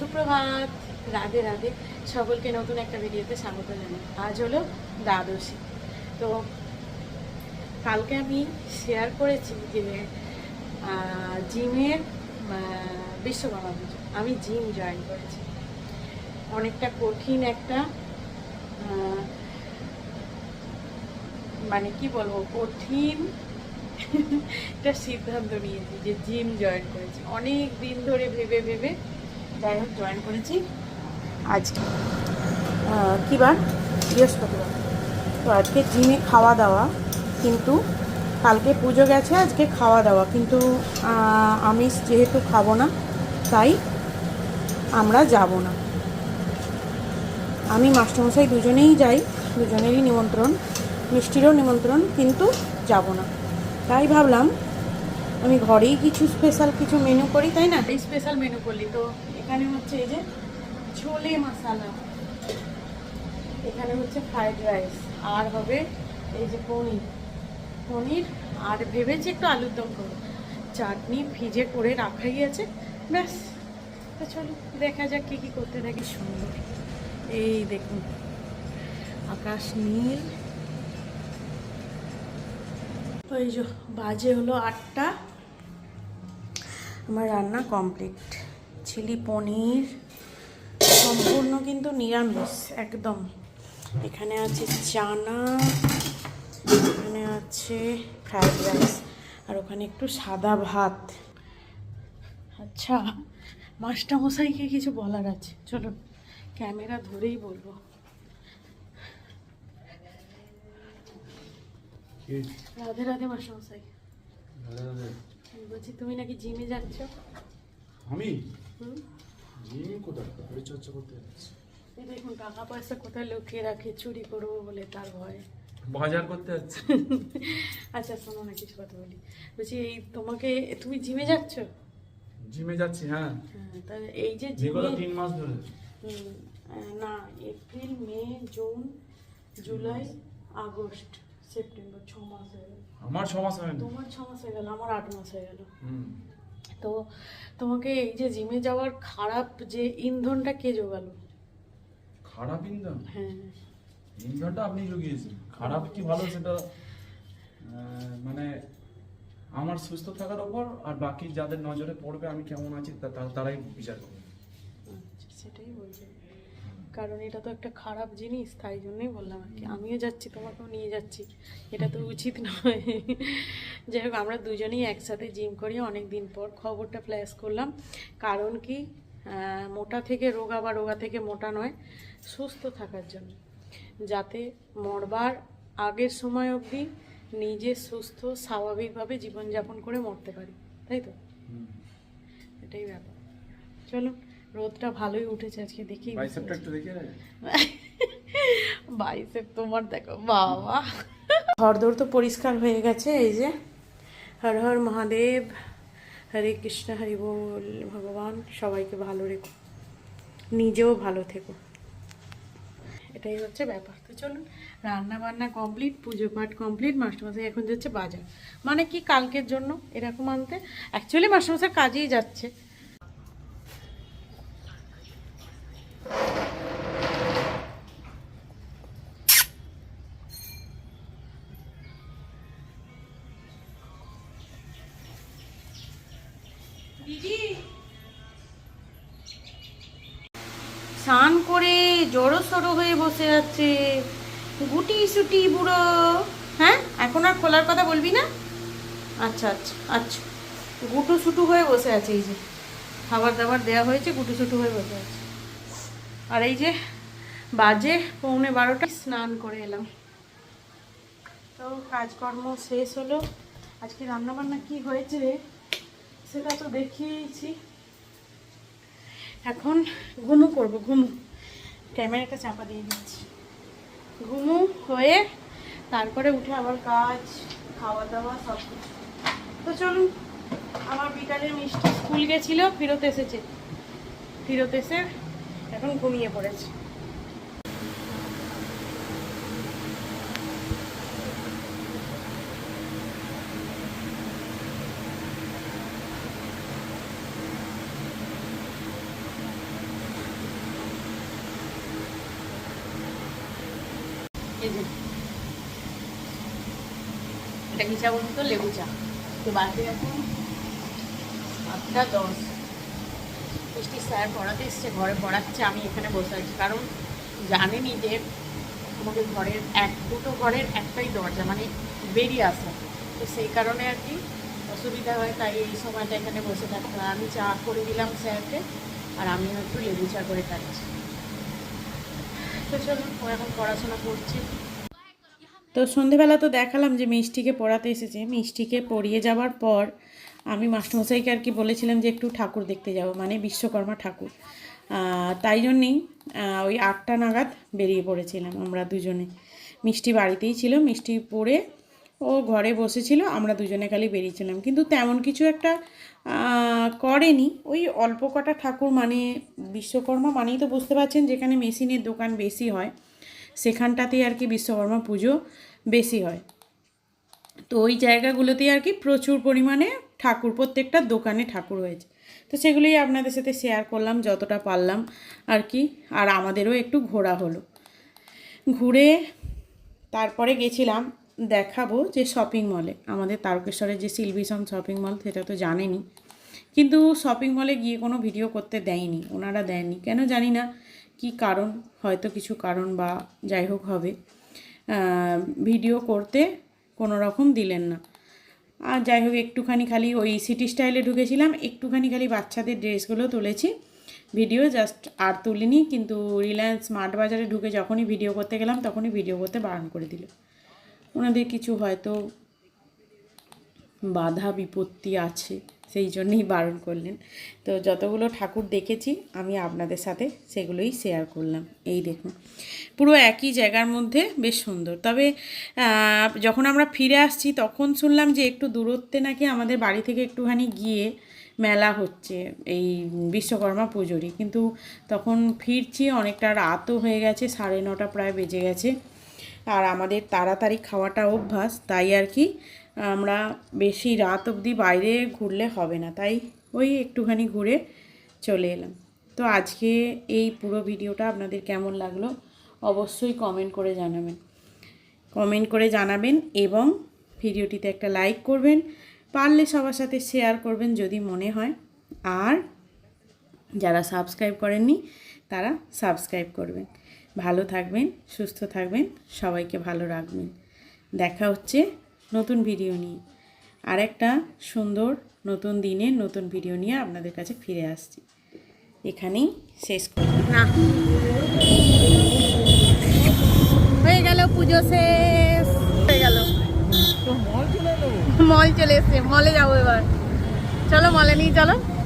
সুপ্রভাত, রাধে রাধে। সকলকে নতুন একটা ভিডিওতে স্বাগত জানাই। আজ হলো দ্বাদশী। তো কালকে আমি শেয়ার করেছি যে জিমের বিশ্বকর্মা পুজো। আমি জিম জয়েন করেছি। অনেকটা কঠিন একটা মানে কি বলব, কঠিন একটা সিদ্ধান্ত নিয়েছি যে জিম জয়েন করেছি। অনেক দিন ধরে ভেবে ভেবে যাই হোক জয়েন করেছি। আজকে কি বার? বৃহস্পতিবার। তো আজকে জিমে খাওয়া দাওয়া কিন্তু কালকে পুজো গেছে আজকে খাওয়া দাওয়া। কিন্তু আমি যেহেতু খাব না তাই আমরা যাব না। আমি মাস্টারমশাই দুজনেই যাই দুজনেরই নিমন্ত্রণ মিষ্টিরও নিমন্ত্রণ কিন্তু যাব না। তাই ভাবলাম আমি ঘরেই কিছু স্পেশাল কিছু মেনু করি তাই না? স্পেশাল মেনু করলি তো। এখানে হচ্ছে এই যে ছোলে মশালা। এখানে হচ্ছে ফ্রাইড রাইস আর হবে এই যে পনির। পনির, আর ভেবেছি একটু আলুর দম করব। চাটনি ভিজে করে রাখাই আছে। ব্যাস। তো চলো, দেখা যাক কী কী করতে থাকি। সুন্দর। এই দেখুন, আকাশ নীল। এই যে বাজে হলো আটটা। আমার রান্না কমপ্লিট চিলি পনির। সম্পূর্ণ কিন্তু নিরামিষ একদম। এখানে আছে চানা এখানে আছে ফ্রাইড রাইস আর ওখানে একটু সাদা ভাত। আচ্ছা মাস্টারমশাইকে কিছু বলার আছে। চলো ক্যামেরা ধরেই বলব। রাধে রাধে মাস্টারমশাই। বলছি তুমি নাকি জিমে যাচ্ছ? আমি? কোথায়? শরীর চর্চা করতে যাচ্ছি। দেখুন টাকা পয়সা কোথায় লুকিয়ে রাখে চুরি করব বলে তার ভয়ে। বাজার করতে যাচ্ছি। আচ্ছা শোনো না কিছু কথা বলি। বলছি এই তোমাকে তুমি জিমে যাচ্ছ? জিমে যাচ্ছি হ্যাঁ। হ্যাঁ তাহলে এই যে জিমে তিন মাস ধরে। না April May June July August September ছ মাস হয়ে গেল। আমার ছ মাস হয়নি। তোমার ছ মাস হয়ে গেল আমার আট মাস হয়ে গেল। হুম। তো তোমাকে এই যে জিমে যাওয়ার খারাপ যে ইন্ধনটা কে জোগালো? খারাপ ইন্ধন? হ্যাঁ। ইন্ধনটা আপনি জুগিয়েছেন। খারাপ কি ভালো সেটা মানে আমার সুস্থ থাকার ওপর আর বাকি যাদের নজরে পড়বে আমি কেমন আছি তারাই বিচার করবে। আচ্ছা সেটাই বলছি। কারণ এটা তো একটা খারাপ জিনিস তাই জন্যই বললাম আর কি। আমিও যাচ্ছি তোমাকেও নিয়ে যাচ্ছি। এটা তো উচিত নয়। যাই হোক আমরা দুজনেই একসাথে জিম করি অনেক দিন পর। খবরটা ফ্ল্যাশ করলাম। কারণ কি মোটা থেকে রোগা বা রোগা থেকে মোটা নয় সুস্থ থাকার জন্য। যাতে মরবার আগের সময় অবধি নিজে সুস্থ স্বাভাবিকভাবে জীবনযাপন করে মরতে পারি। তাই তো? এটাই ব্যাপার। চলো রোদটা ভালোই উঠেছে আজকে দেখি বাইসেপ তোমার দেখো বাবা। ঘরদোর তো পরিষ্কার হয়ে গেছে এই যে। হর হর মহাদেব। হরে কৃষ্ণ, হরি বল, ভগবান, সবাইকে ভালো রেখো। নিজেও ভালো থেকো। এটাই হচ্ছে ব্যাপার। তো চলুন রান্না বান্না কমপ্লিট পুজো পাঠ কমপ্লিট মাস্টারমশাই এখন যাচ্ছে বাজার। মানে কি কালকের জন্য? এরকম আনতে। অ্যাকচুয়ালি মাস্টারমশাই কাজেই যাচ্ছে। দিদি। স্নান করে জড়ো সড়ো হয়ে বসে আছে। গুটি সুটি বুড়ো। হ্যাঁ এখন আর খোলার কথা বলবি না? আচ্ছা আচ্ছা আচ্ছা। গুটু সুটু হয়ে বসে আছে, এই যে। খাবার দাবার দেওয়া হয়েছে গুটু সুটু হয়ে বসে আছে। আর এই যে বাজে পৌনে বারোটা, স্নান করে এলাম। তো কাজকর্ম শেষ হলো। আজকে রান্নাবান্না কি হয়েছে? সেটা তো দেখিয়েছি। এখন ঘুমু করব, ঘুমু। ক্যামেরাটা চাপা দিয়ে দিচ্ছি। ঘুমু হয়ে তারপরে উঠে আবার কাজ খাওয়া দাওয়া সব কিছু তো চলুন, আমার বিকালের মিষ্টি স্কুল গেছিল, ফেরত এসেছে। ফেরত এসে এখন ঘুমিয়ে পড়েছে। এটা কি চা বলুন তো লেবু চা। তো বাড়িতে এখন আটটা দশ। মিষ্টি স্যার পড়াতে এসছে, ঘরে পড়াচ্ছে, আমি এখানে বসে আছি। কারণ জানেনই যে আমাদের ঘরের এক, দুটো ঘরের একটাই দরজা মানে বেরিয়ে আসা। তো সেই কারণে আর কি অসুবিধা হয়, তাই এই সময়টা এখানে বসে থাকতে আমি চা করে দিলাম স্যারকে, আর আমি একটু লেবু চা করে খাচ্ছি। তো এখন পড়াশোনা তো সন্ধেবেলা তো দেখালাম যে মিষ্টিকে পড়াতে এসেছে। মিষ্টিকে পড়িয়ে যাওয়ার পর আমি মাস্টমশাইকে আর কি বলেছিলাম যে একটু ঠাকুর দেখতে যাব মানে বিশ্বকর্মা ঠাকুর। তাই জন্যেই ওই আটটা নাগাদ বেরিয়ে পড়েছিলাম আমরা দুজনে। মিষ্টি বাড়িতেই ছিল, মিষ্টি পড়ে ও ঘরে বসেছিল, আমরা দুজনে খালি বেরিয়েছিলাম। কিন্তু তেমন কিছু একটা করেনি। ওই অল্প কটা ঠাকুর মানে বিশ্বকর্মা মানেই তো বুঝতে পারছেন যেখানে মেশিনের দোকান বেশি হয় সেখানটাতেই আর কি বিশ্বকর্মা পুজো বেশি হয়। তো ওই জায়গাগুলোতেই আর কি প্রচুর পরিমাণে ঠাকুর, প্রত্যেকটা দোকানে ঠাকুর হয়েছে। তো সেগুলোই আপনাদের সাথে শেয়ার করলাম, যতটা পারলাম আর কি। আর আমাদেরও একটু ঘোরা হলো। ঘুরে তারপরে গেছিলাম দেখাবো যে শপিং মলে আমাদের তারকেশ্বরের যে সিলভিশন শপিং মল সেটা তো জানেনি। কিন্তু শপিং মলে গিয়ে কোনো ভিডিও করতে দেয়নি, ওনারা দেননি। কেন জানি না, কি কারণ, হয়তো কিছু কারণ বা যাই হোক হবে। ভিডিও করতে কোনো রকম দিলেন না। আর যাই হোক, একটুখানি খালি ওই সিটি স্টাইলে ঢুকেছিলাম, একটুখানি খালি বাচ্চাদের ড্রেসগুলো তুলেছি। ভিডিও জাস্ট আর তুলিনি, কিন্তু রিলায়েন্স স্মার্ট বাজারে ঢুকে যখনই ভিডিও করতে গেলাম, তখনই ভিডিও করতে বারণ করে দিল। ওনাদের কিছু হয়তো বাধা, বিপত্তি আছে, সেই জন্যই বারণ করলেন। তো যতগুলো ঠাকুর দেখেছি, আমি আপনাদের সাথে সেগুলোই শেয়ার করলাম। এই দেখুন, পুরো একই জায়গার মধ্যে বেশ সুন্দর। তবে যখন আমরা ফিরে আসছি, তখন শুনলাম যে একটু দূরত্বে নাকি আমাদের বাড়ি থেকে একটুখানি গিয়ে মেলা হচ্ছে, এই বিশ্বকর্মা পুজোরই। কিন্তু তখন ফিরছি, অনেকটা রাতও হয়ে গেছে, সাড়ে নটা প্রায় বেজে গেছে। আর আমাদের তাড়াতাড়ি খাওয়াটা অভ্যাস, তাই আর কি আমরা বেশি রাত অবধি বাইরে ঘুরলে হবে না। তাই ওই একটুখানি ঘুরে চলে এলাম। তো আজকে এই পুরো ভিডিওটা আপনাদের কেমন লাগল অবশ্যই কমেন্ট করে জানাবেন। কমেন্ট করে জানাবেন এবং ভিডিওটিতে একটা লাইক করবেন, পারলে সবার সাথে শেয়ার করবেন যদি মনে হয়। আর যারা সাবস্ক্রাইব করেননি, তারা সাবস্ক্রাইব করবেন। ভালো থাকবেন সুস্থ থাকবেন সবাইকে ভালো রাখবেন। দেখা হচ্ছে নতুন ভিডিও নিয়ে। আর একটা সুন্দর নতুন দিনে নতুন ভিডিও নিয়ে আপনাদের কাছে ফিরে আসছি। এখানেই শেষ করি না। হয়ে গেল পুজো শেষ। হয়ে গেল। মল চলে এসছে মলে যাব এবার। চলো মলে নিয়ে চলো।